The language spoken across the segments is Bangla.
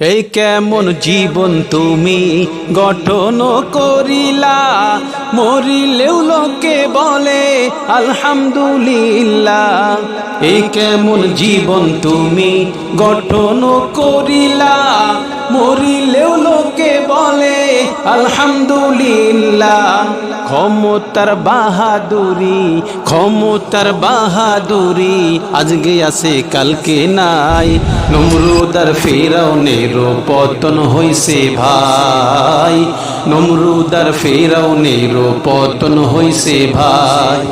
এই কেমন জীবন তুমি? গঠন করিলা, মরিলেও লোকে বলে, আলহামদুলিল্লাহ। এই কেমন জীবন তুমি? গঠন করিলা, মরিলেও লোকে বলে আলহামদুলিল্লাহ, ক্ষমতার বাহাদুরি ক্ষমতার বাহাদুরি আজকে আছে, কালকে নাই। নমরুদার ফেরাউনের পতন হইছে ভাই। নমরুদার ফেরাউনের পতন হইছে ভাই।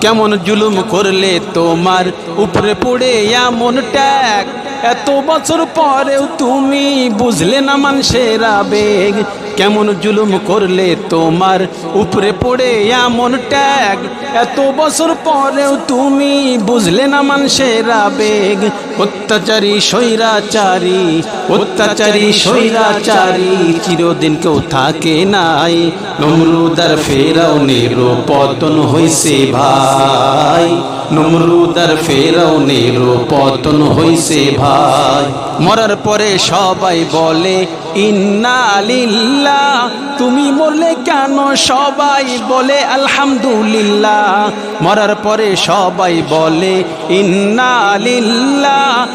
কেমন জুলুম করলে তোমার উপরে পড়ে এমন ট্যাগ? এত বছর পরেও তুমি বুঝলে না মানুষের আবেগ কেমন জুলুম করলে তোমার উপরে পড়ে এমন ট্যাগ। এত বছর পরেও তুমি বুঝলে না মানুষের আবেগ অত্যাচারী, স্বৈরাচারী অত্যাচারী, স্বৈরাচারী, চিরদিন কেউ থাকে নাই। নমরুদার ফেরাও নেরো পতন হইছে ভাই। নমরুদার ফেরাও নেরো পতন হইছে ভাই। মরার পরে সবাই বলে ইন্নালিল্লাহ তুমি মরলে কেন? সবাই বলে, আলহামদুলিল্লাহ। মরার পরে সবাই বলে, ইন্না লিল্লাহ। তুমি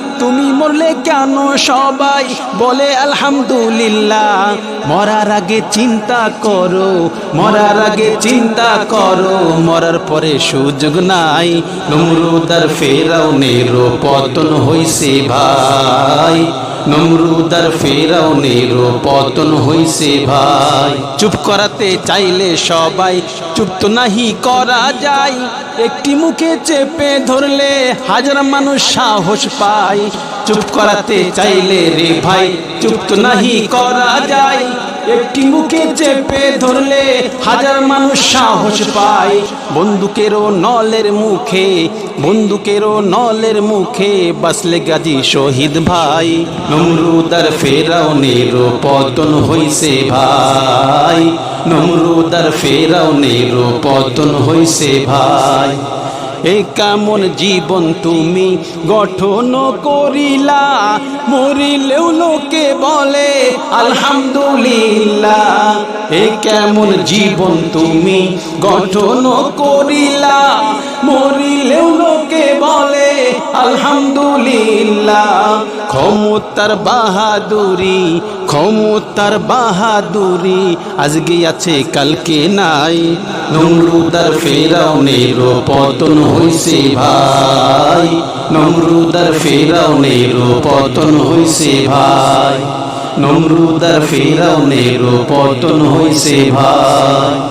মরলে কেন সবাই? বলে, আলহামদুলিল্লাহ, মরার আগে চিন্তা করো, মরার আগে চিন্তা করো, মরার পরে সুযোগ নাই। নমরুদার ফেরাও নেরো পতন হইছে ভাই। নমরুদার ফেরাও নেরো পতন হইছে ভাই। চুপ করাতে চাইলে সবাই, চুপ তো নাহি করা যায়। একটি মুখে চেপে ধরলে হাজার মানুষ সাহস পায়। চুপ করাতে চাইলে রে ভাই, চুপ তো নাহি করা যায়। একটি মুখে চেপে ধরলে হাজার মানুষ সাহস পায়। বন্দুকেরও নলের মুখে, বন্দুকেরও নলের মুখে বাসলে গাজী শহীদ ভাই। নমরুদার ফেরাও নেরো পতন হইছে ভাই। নমরুদার ফেরাও নেরো পতন হইছে ভাই। এই কেমন জীবন তুমি গঠন করিলা? মরিলেও লোকে বলে, আলহামদুলিল্লাহ। এ কেমন জীবন তুমি গঠন করিলা? মরিলেও লোকে বলে, আলহামদুলিল্লাহ। ক্ষমতার বাহাদুরি ক্ষমতার বাহাদুরি আজকে আছে, কালকে নাই। নমরুদার ফেরাও নেরো পতন হইছে ভাই। নমরুদার ফেরাও নেরো পতন হইছে ভাই। নমরুদার ফেরাও নেরো পতন হইছে ভাই।